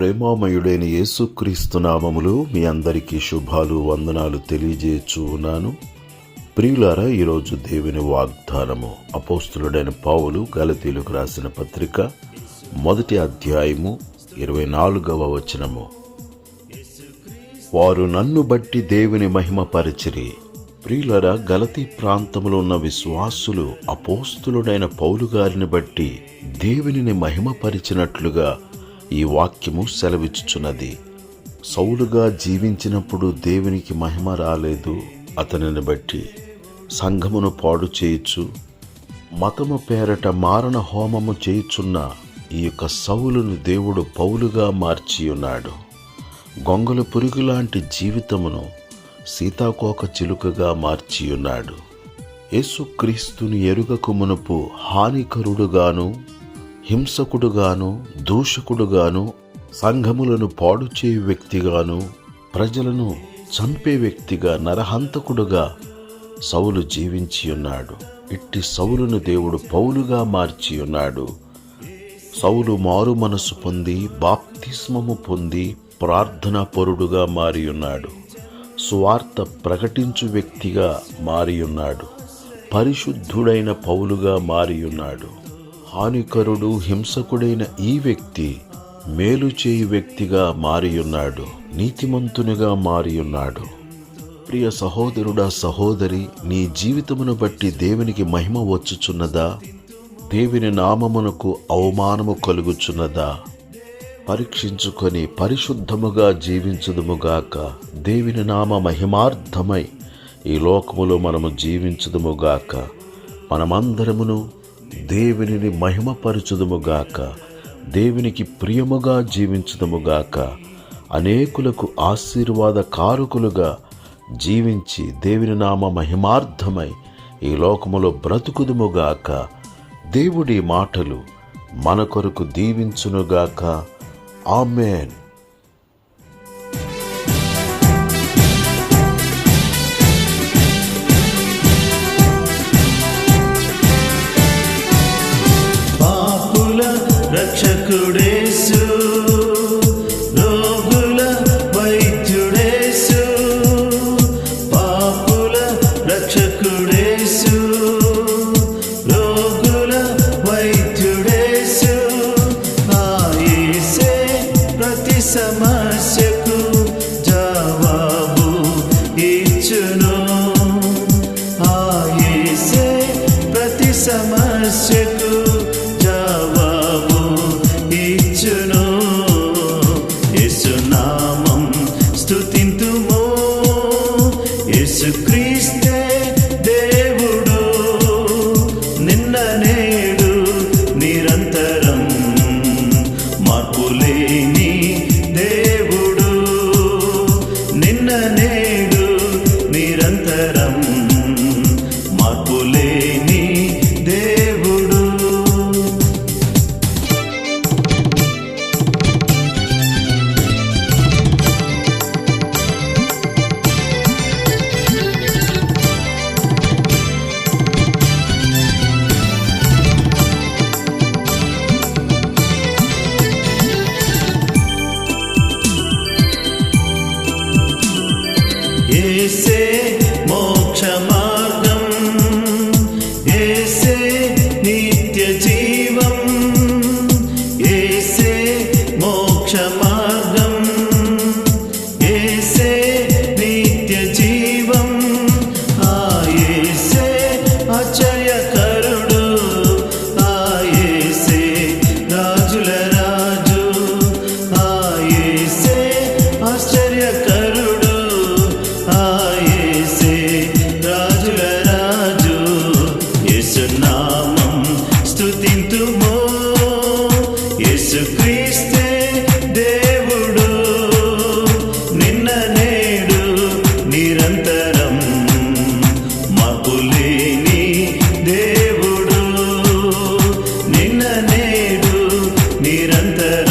ప్రేమామయుడైన యేసుక్రీస్తు నామములు మీ అందరికీ శుభాలు వందనాలు తెలియజేయచ్చు ఉన్నాను. ప్రియులారా ఈరోజు దేవుని వాగ్దానము అపోస్తులుడైన పావులు గలతీలకు రాసిన పత్రిక మొదటి అధ్యాయము ఇరవై నాలుగవ వచనము. వారు నన్ను బట్టి దేవుని మహిమపరచిరి. ప్రియులరా గలతీ ప్రాంతంలో ఉన్న విశ్వాసులు అపోస్తులుడైన పౌలు గారిని బట్టి దేవునిని మహిమపరిచినట్లుగా ఈ వాక్యము సెలవిచ్చుచున్నది. సౌలుగా జీవించినప్పుడు దేవునికి మహిమ రాలేదు అతనిని బట్టి. సంఘమును పాడు చేయొచ్చు మతము పేరట మారణ హోమము చేయుచున్న ఈ యొక్క సౌలును దేవుడు పౌలుగా మార్చి ఉన్నాడు గొంగల పురుగు లాంటి జీవితమును సీతాకోక చిలుకగా మార్చి ఉన్నాడు యేసుక్రీస్తుని ఎరుగకు మునుపు హానికరుడుగాను హింసకుడుగాను దూషకుడుగాను సంఘములను పాడుచే వ్యక్తిగాను ప్రజలను చంపే వ్యక్తిగా నరహంతకుడుగా సౌలు జీవించి ఉన్నాడు. ఇట్టి సౌలును దేవుడు పౌలుగా మార్చి ఉన్నాడు. సౌలు మారు మనసు పొంది బాప్తిస్మము పొంది ప్రార్థనా పరుడుగా మారి ఉన్నాడు. స్వార్థ ప్రకటించు వ్యక్తిగా మారి ఉన్నాడు. పరిశుద్ధుడైన పౌలుగా మారి ఉన్నాడు. హానికరుడు హింసకుడైన ఈ వ్యక్తి మేలు చేయు వ్యక్తిగా మారియున్నాడు నీతిమంతునిగా మారియున్నాడు. ప్రియ సహోదరుడా సహోదరి నీ జీవితమును బట్టి దేవునికి మహిమ వచ్చుచున్నదా? దేవుని నామమునకు అవమానము కలుగుచున్నదా? పరీక్షించుకొని పరిశుద్ధముగా జీవించుదుముగాక దేవుని నామ మహిమార్థమై ఈ లోకములో మనము జీవించుదుముగాక మనమందరమును దేవునిని మహిమపరచుదముగాక దేవునికి ప్రియముగా జీవించుదముగాక అనేకులకు ఆశీర్వాద కారుకులుగా జీవించి దేవుని నామ మహిమార్థమై ఈ లోకములో బ్రతుకుదుముగాక దేవుడి మాటలు మన కొరకు దీవించునుగాక ఆమెన్. Você. ser. the